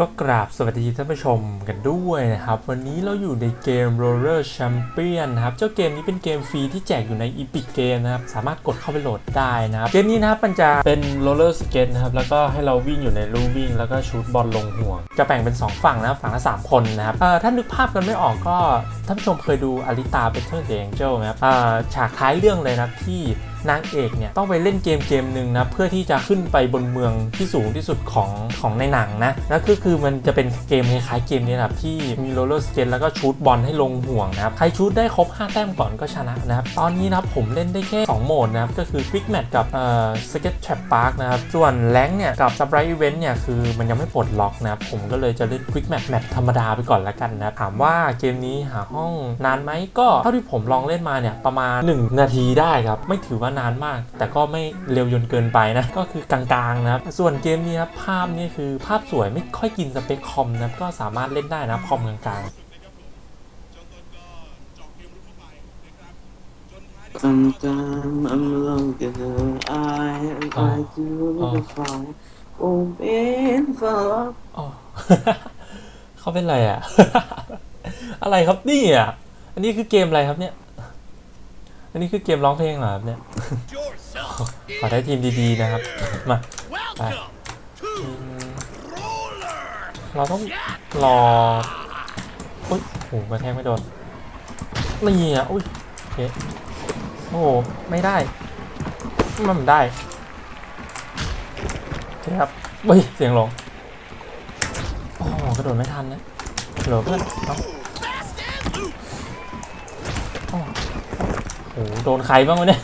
ก็กราบสวัสดีท่านผู้ชมกันด้วยนะครับ วันนี้เราอยู่ในเกม Roller Champion นะครับ เจ้าเกมนี้เป็นเกมฟรีที่แจกอยู่ใน Epic Game นะครับ สามารถกดเข้าไปโหลดได้นะครับ เกมนี้นะครับมันจะเป็น Roller Skate นะครับ แล้วก็ให้เราวิ่งอยู่ในลู่วิ่ง แล้วก็ชูตบอลลงห่วง จะแบ่งเป็น 2 ฝั่งนะครับ ฝั่งละ 3 คนนะครับ เอ่อถ้านึกภาพกันไม่ออกก็ท่านผู้ชมเคยดูอาริตาเป็นเทอร์เดงเจลไหมครับ เอ่อฉากท้ายเรื่องเลยนะที่นางเอกเนี่ยต้องไปเล่นเกมเกมหนึ่งนะเพื่อที่จะขึ้นไปบนเมืองที่สูงที่สุดของของในหนังนะแล้วก็คือมันจะเป็นเกมคล้ายๆเกมนี้นะครับที่มีโรลเลอร์สเกตแล้วก็ชูตบอลให้ลงห่วงนะครับใครชูตได้ครบ 5 แต้มก่อนก็ชนะนะครับตอนนี้นะครับผมเล่นได้แค่ 2 โหมดนะครับก็คือ Quick Match กับเอ่อ Skate Trap Park นะครับส่วนแรงเนี่ยกับ Surprise Event เนี่ยคือมันยังไม่ปลดล็อกนะครับผมก็เลยจะเล่น Quick Match แมตช์ธรรมดาไปก่อนละกันนะครับถามว่าเกมนี้หาห้องนานไหมก็เท่าที่ผมลองเล่นมาเนี่ยประมาณ 1 นาทีได้ครับไม่ถือว่านานมาก แต่ก็ไม่เร็วจนเกินไปนะ ก็คือกลางๆนะครับ ส่วนเกมนี้ครับภาพนี่คือภาพสวยไม่ค่อยกินสเปคคอมนะครับก็สามารถเล่นได้นะคอมกลางๆ Sometimes I'm look in the eye and I do oh. the fire. Oh, man, fall off. อ๋อเขาเป็นอะไรอะ อะไรครับนี่อะ อันนี้คือเกมอะไรครับเนี่ย อันนี้คือเกมร้องเพลงเหรอครับเนี่ย yourself ขอได้ทีมดีๆนะครับ มา Welcome to อืม Roller เราต้องรออุ้ยโอ้โหกระแทกไม่โดนนี่อะอุ้ยโอเคโอ้โห ไม่ได้ มันได้โอเคครับเฮ้ย เสียงหลงโอ้โหกระโดดไม่ทันนะเหลอเพื่อนเอ้า โหโดนใครบ้างวะเนี่ย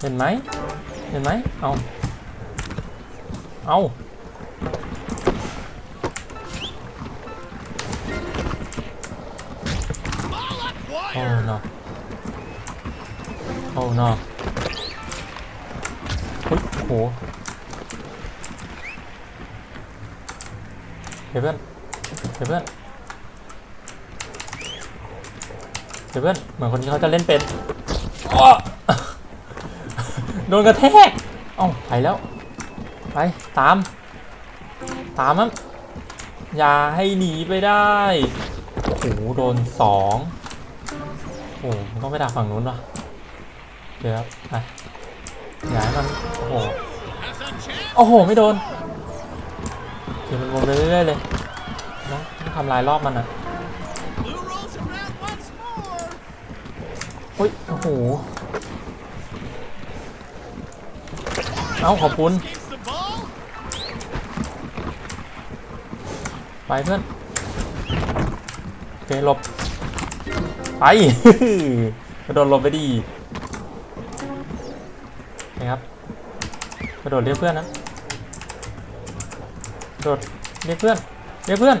เห็นไหมเห็นไหมเอาเอาโอ้ Ball acquired. no โอ้ no เฮ้ยโห เพื่อนเพื่อนเเพื่อนเหมือนคนนี้เขาจะเล่นเป็นโดนกระแทกเอ้าไปแล้ว ไป ตาม ตามมั้งอย่าให้หนีไปได้ โอ้โห โดนสองโอ้โหต้องไปดักฝั่งนู้นวะเดี๋ยวไปอย่าให้มัน โอ้โห โอ้โห ไม่โดน เดี๋ยวมันวนไปเรื่อยๆเลยน้องต้องทำลายรอบมันอะอุ้ยโอ้โหเอาขอบคุณ ไปเพื่อน โอเคหลบ ไปกระโดดหลบไปดีนะครับกระโดดเรียกเพื่อนนะ โดดเรียกเพื่อนเรียกเพื่อน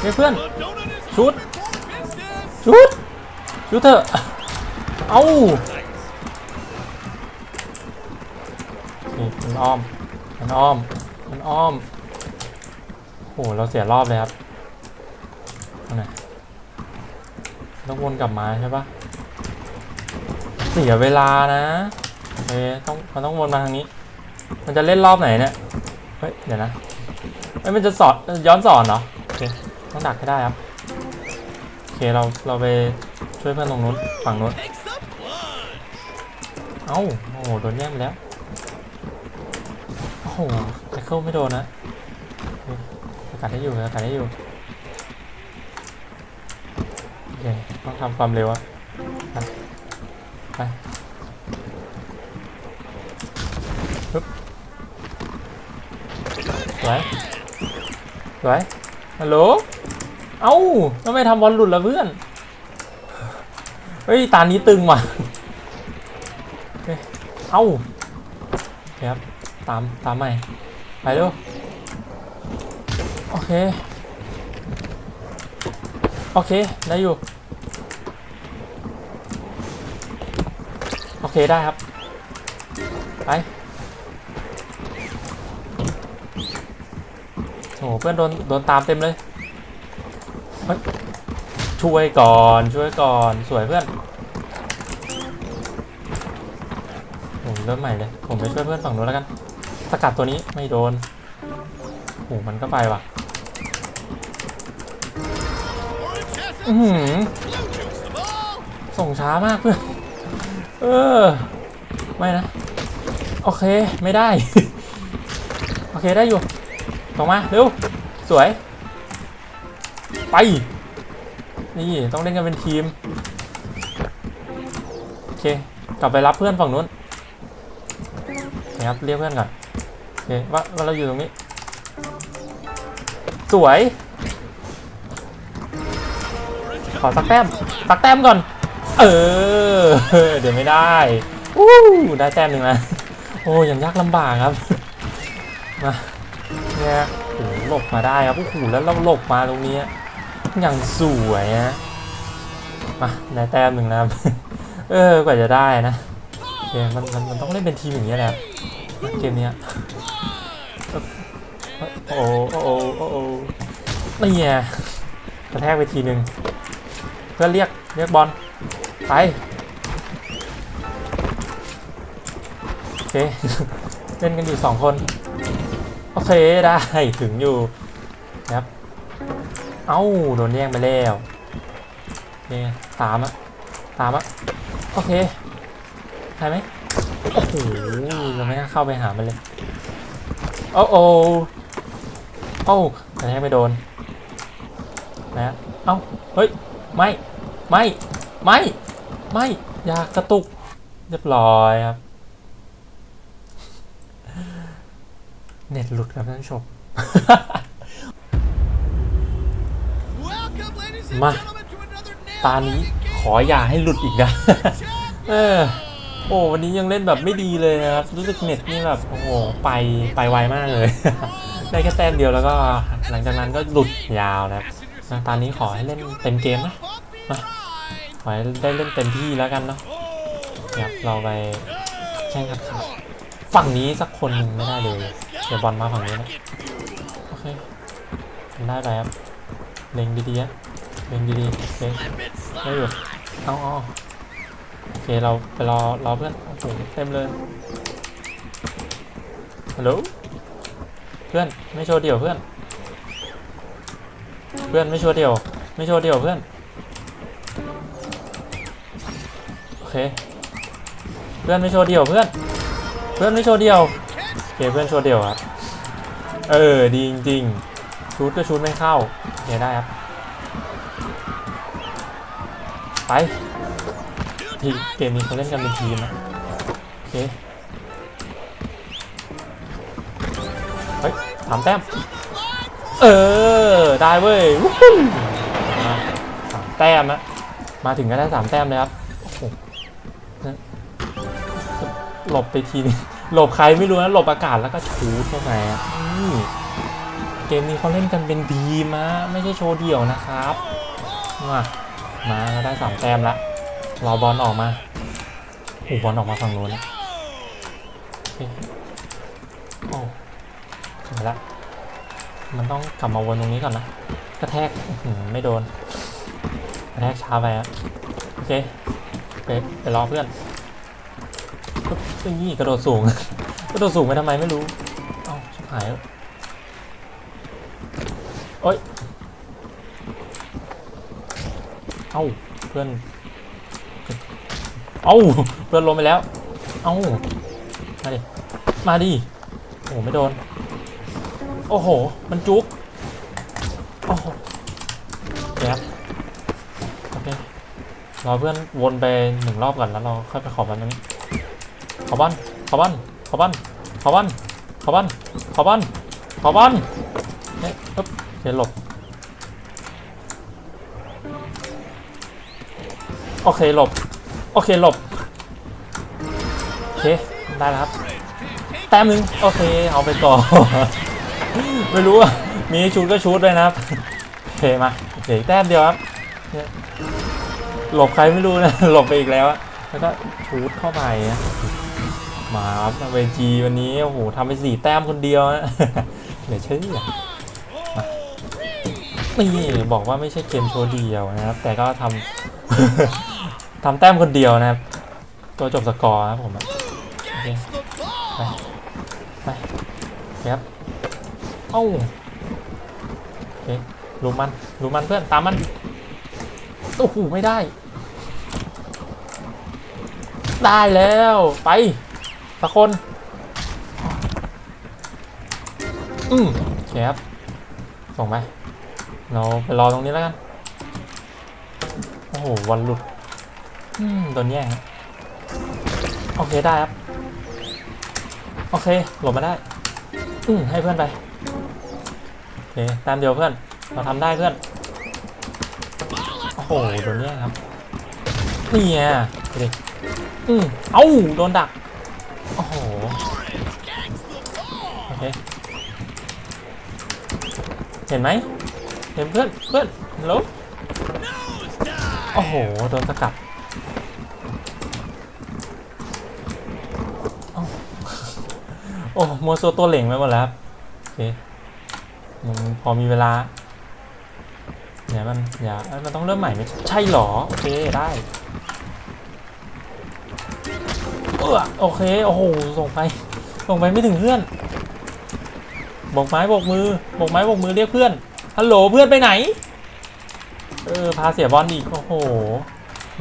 เรียกเพื่อน The donut is Shoot. over for business. ชุดชุดเถอะเอานี่มันอ้อมมันอ้อมมันอ้อมโหเราเสียรอบเลยครับเอาไหนต้องวนกลับมาใช่ปะเสียเวลานะเอ้ต้องมันต้องวนมาทางนี้ มันจะเล่นรอบไหนเนี่ยเฮ้ยเดี๋ยวนะ เฮ้ยมันจะสอนย้อนสอนเหรอโอเคต้องดักให้ได้ครับโอเคเราเราไปช่วยเพื่อนตรงนู้นฝั่งนู้นเอ้าโอ้โหโดนแย่งไปแล้วโอ้โหแท็กเกิลไม่โดนนะเฮ้ยสกัดได้อยู่สกัดได้อยู่โอเคต้องทำความเร็วอะไปไปปึ๊บสวย สวยฮัลโหล เอ้าทำไมทำบอลหลุดละเพื่อน เฮ้ย ตานี้ตึงว่ะเฮ้เอ้าคครับ ตาม ตามใหม่ ไปเร็ว โอเค โอเค ได้อยู่ โอเค ได้ครับ ไป โอ้เพื่อนโดนโดนตามเต็มเลยช่วยก่อนช่วยก่อนสวยเพื่อนผมเริ่มใหม่เลย ผมไปช่วยเพื่อนฝั่งนู้นแล้วกัน สกัดตัวนี้ไม่โดนโอ้มันก็ไปว่ะอือ it. หือ Blue shoots the ball. ส่งช้ามากเพื่อน เออ ไม่นะ โอเค ไม่ได้ โอเคได้อยู่ ส่งมาเร็วสวย ไป นี่ต้องเล่นกันเป็นทีม โอเค กลับไปรับเพื่อนฝั่งนู้นโอเครับเรียกเพื่อนก่อนโอเคว่าว่าเราอยู่ตรงนี้ สวย ขอสักแต้มสักแต้มก่อน เออ เดี๋ยวไม่ได้อู้ได้แต้มหนึ่งนะโอ้ยังยากลำบากครับ มา นี่ยโอ้หหลบมาได้ครับโอ้โหแล้วเราหลบมาตรงนี้อย่างสวยนะมาได้แต้มหนึ่งนะครับเออกว่าจะได้นะโอเคมันมันมันต้องเล่นเป็นทีมอย่างนี้แหละเกมเนี้ยโอ้โหโอ้โหโอ้โหนี่ไงกระแทกไปทีหนึ่งเพื่อเรียกเรียกบอลไปโอเคเล่นกันอยู่สองคน อเคได้ถึงอยู่นะครับ เอ้าโดนแย่งไปแล้วเนี่ยตามอะตามอะโอเคใช่ไหมโอ้โหเราไม่น่าเข้าไปหามันเลยโอ้โอ้โอ้แต่แทกไม่โดนนะเอ้าเฮ้ยไม่ไม่ไม่ไม่อยากกระตุกเรียบร้อยครับ เน็ตหลุดครับท่านผู้ชม Welcome, ladies and มา gentlemen, to another ตานี้ขออย่าให้หลุดอีกนะ เออ โอ้วันนี้ยังเล่นแบบไม่ดีเลยนะครับ รู้สึกเน็ตนี่แบบ โอ้โห ไป ไปไวมากเลย ได้แค่แต้มเดียวแล้วก็ หลังจากนั้นก็หลุดยาวนะครับนะตอนนี้ขอให้เล่นเต็มเกมนะมาขอให้ได้เล่นเต็มที่แล้วกันเนาะครับเราไปแข่งขันครับฝั่งนี้สักคนหนึ่งไม่ได้เลยเดี๋ยวบอลมาฝั่งนี้นะโอเคได้ไปครับเล็งดีๆนะเล็งดีๆโอเคได้อยู่เอาอโอเคเราไปรอรอเพื่อนโอ้โหเต็มเลยฮัลโหลเพื่อนไม่โชว์เดี่ยวเพื่อน เพื่อนไม่โชว์เดี่ยว ไม่โชว์เดี่ยวเพื่อนโอเคเพื่อนไม่โชว์เดี่ยวเพื่อน เพื่อนไม่โชว์เดี่ยว เคเพื่อนโชว์เดี่ยวครับ เออ ดีจริงๆชูดก็ชูดไม่เข้าเคได้ครับ ไป ทีเกมนี้เขาเล่นกันเป็นทีมนะโอเค เฮ้ยสามแต้ม เออ ได้เว้ยวู้ฮึสามแต้มนะมาถึงก็ได้สามแต้มเลยครับ โอ้โหหลบไปทีนึง หลบใครไม่รู้นะหลบอากาศแล้วก็ชูเข้าไปอะเกมนี้เขาเล่นกันเป็นทีมนะไม่ใช่โชว์เดี่ยวนะครับมามาแล้วได้สามแต้มละรอบอลออกมาโอ้บอลออกมาฝั่งนู้นโอเคโอ้ถึงละมันต้องกลับมาวนตรงนี้ก่อนนะกระแทกไม่โดนกระแทกช้าไปอะโอเคไปไปรอเพื่อน ปึ๊บนี่กระโดดสูง กระโดดสูงไปทำไมไม่รู้ เอ้าชิบหายแล้วโอ๊ยเอ้าเพื่อน เอ้าเพื่อนลงไปแล้ว เอ้ามาดิ มาดิ โอ้ไม่โดน โอ้โห มันจุกโอ้โหเดี๋ยวครับโอเครอเพื่อนวนไปหนึ่งรอบก่อนแล้วเราค่อยไปขอบอลนั้น ขอบอลขอบอลขอบอลขอบอลขอบอลขอบอลขอบอลเนี่ยปึ๊บเดี๋ยวหลบ โอเคหลบ โอเคหลบ โอเค ได้แล้วครับ แต้มหนึ่งโอเคเอาไปก่อนไม่รู้ว่ามีชูดก็ชูดเลยนะครับโอเคมาเหลืออกแต้มเดียวครับเนี่ยหลบใครไม่รู้นะ หลบไปอีกแล้วแล้วก็ชูดเข้าไปนะ มาครับเวจีวันนี้โอ้โหทำไปสี่แต้มคนเดียวนะเหลือเชื่อนี่บอกว่าไม่ใช่เกมโชว์เดียวนะครับ แต่ก็ทำทำแต้มคนเดียวนะครับ ตัวจบสกอร์ครับผมโอเค Gets the ball. ไปครับเอ้าโอเคลุมมันลุมมันเพื่อนตามมันโอ้โหไม่ได้ ได้แล้วไป ตะคน อืมโอเคครับ ส่งไป เราไปรอตรงนี้แล้วกัน โอ้โห วันหลุด อืมโดนแย่ง โอเคได้ครับ โอเค หลบมาได้ อืมให้เพื่อนไป โอเค ตามเดียวเพื่อน เราทำได้เพื่อน โอ้โห โดนแย่งครับ นี่ไงดูดิอืมเอ้า โดนดัก โอ้โห โอเค เห็นไหม เห็นเพื่อน เพื่อนฮัลโหล Nose dive. โอ้โห โดนสกัดเอ้โอ้มัวโซตัวเหล่งไปหมดแล้วโอเคมันพอมีเวลาเนี่ยมันอย่าเอ้ยมันต้องเริ่มใหม่ไม่ใช่หรอ โอเค ได้ เออโอเค โอ้โห ส่งไป ส่งไปไม่ถึงเพื่อนโบกไม้โบกมือโบกไม้โบกมือเรียกเพื่อน ฮัลโหลเพื่อนไปไหน เออ พาเสียบอลอีก โอ้โห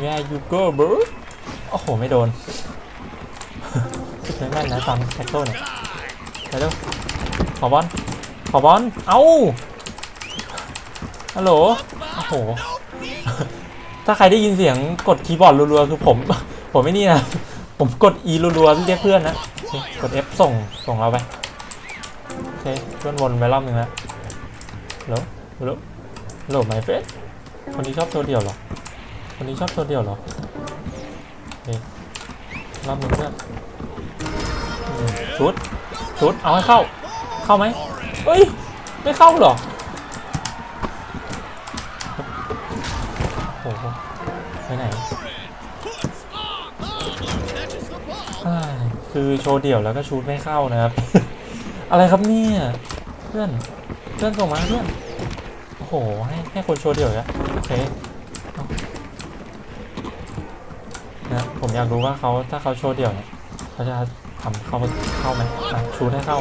yeah you go bro โอ้โห ไม่โดนไม่แม่นนะตอนแท็กเกิลเนี่ยไปเร็วขอบอล ขอบอล เอ้า ฮัลโหล โอ้โห ถ้าใครได้ยินเสียงกดคีย์บอร์ดรัวๆ คือผม ผมไม่นี่นะ ผมกด E รัวๆเรียกเพื่อนนะกด F ส่งส่งเราไปโอเคเพื่อนวนไปรอบหนึ่งแล้วฮัลโหลโหลโหลไมเฟสคนนี้ชอบโชว์เดี่ยวหรอคนนี้ชอบโชว์เดี่ยวหรอโอเครอบหนึ่งเพื่อนชุดชุดเอาให้เข้า เข้าไหมเฮ้ยไม่เข้าหรอโอ้โหไปไหน Catches the ball. อ่า คือโชว์เดี่ยวแล้วก็ชูดไม่เข้านะครับ อะไรครับเนี่ยเพื่อนเพื่อนส่งมาเพื่อนโอ้โหให้ให้คนโชว์เดี่ยวอะโอเคนะผมอยากรู้ว่าเขาถ้าเขาโชว์เดี่ยวเนี่ยเขาจะทำเข้าเข้าไหมชูดให้เข้า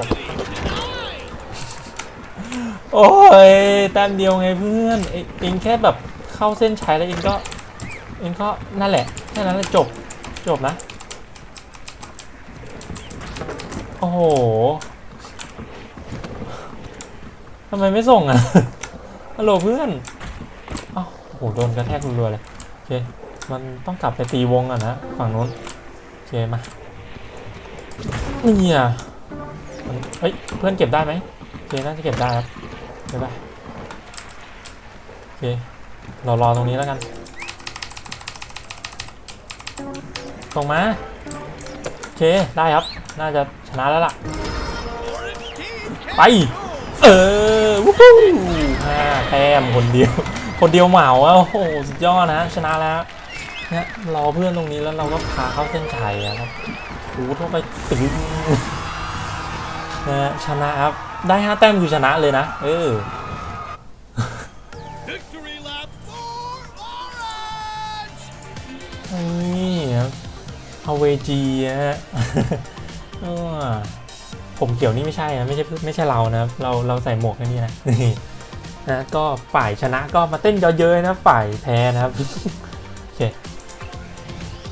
โอ้ยแต้มเดียวไงเพื่อนอเองแค่แบบเข้าเส้นชัยแล้วเองก็เองก็นั่นแหละแค่นั้นแหละจบจบนะ โอ้โหทำไมไม่ส่งอะฮัลโหลเพื่อนอ้าโอ้โหโดนกระแทกรัวๆเลยโอเค มันต้องกลับไปตีวงอะนะฝั่งนู้นโอเคมานี่อะมันเฮ้ยเพื่อนเก็บได้ไหมโอเคน่าจะเก็บได้ครับบ๊ายบายโอเคเรารอตรงนี้แล้วกันส่งมาโอเคได้ครับ น่าจะ ชนะแล้วล่ะ Orange team ไป เออวู้ฮู้ห้าแต้มคนเดียว คนเดียวเหมาอะโอ้โหสุดยอดนะชนะแล้วเนี่ยรอเพื่อนตรงนี้แล้วเราก็พาเข้าเส้นชัยอะครับถูเข้าไปตึงนะฮะชนะครับ ได้ห้าแต้มคือชนะเลยนะ เออ Victory lap for Orange. นี่ครับเอาเวจีฮะเออ ผมเขียวนี่ไม่ใช่นะไม่ใช่ไม่ใช่เรานะเราเราใส่หมวกนี่นะนี่นะก็ฝ่ายชนะก็มาเต้นเยอะๆนะฝ่ายแพ้นะครับโอเค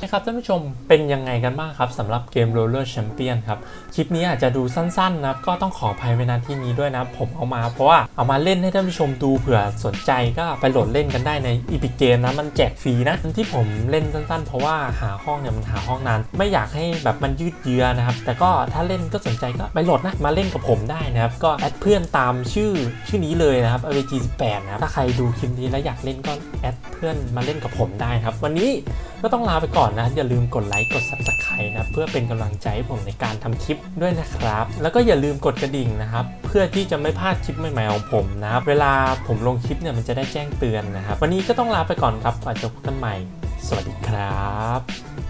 นะครับท่านผู้ชมเป็นยังไงกันบ้างครับสำหรับเกม Roller Champion ครับ คลิปนี้อาจจะดูสั้นๆนะครับก็ต้องขออภัยไว้ณที่นี้ด้วยนะ ผมเอามาเพราะว่าเอามาเล่นให้ท่านผู้ชมดูเผื่อสนใจก็ไปโหลดเล่นกันได้ใน Epic Game นะ มันแจกฟรีนะ ที่ผมเล่นสั้นๆ เพราะว่าหาห้องเนี่ยมันหาห้องนานไม่อยากให้แบบมันยืดเยื้อนะครับแต่ก็ถ้าเล่นก็สนใจก็ไปโหลดนะมาเล่นกับผมได้นะครับก็แอดเพื่อนตามชื่อชื่อนี้เลยนะครับ avg18 นะครับถ้าใครดูคลิปนี้แล้วอยากเล่นก็แอดเพื่อนมาเล่นกับผมได้ครับ วันนี้ ก็ต้องลาไปก่อนนะ อย่าลืมกดไลค์ กด subscribe นะ เพื่อเป็นกำลังใจให้ผมในการทำคลิปด้วยนะครับ แล้วก็อย่าลืมกดกระดิ่งนะครับ เพื่อที่จะไม่พลาดคลิปใหม่ๆของผมนะครับ เวลาผมลงคลิปเนี่ยมันจะได้แจ้งเตือนนะครับ วันนี้ก็ต้องลาไปก่อนครับก่อนจะพบกันใหม่ สวัสดีครับ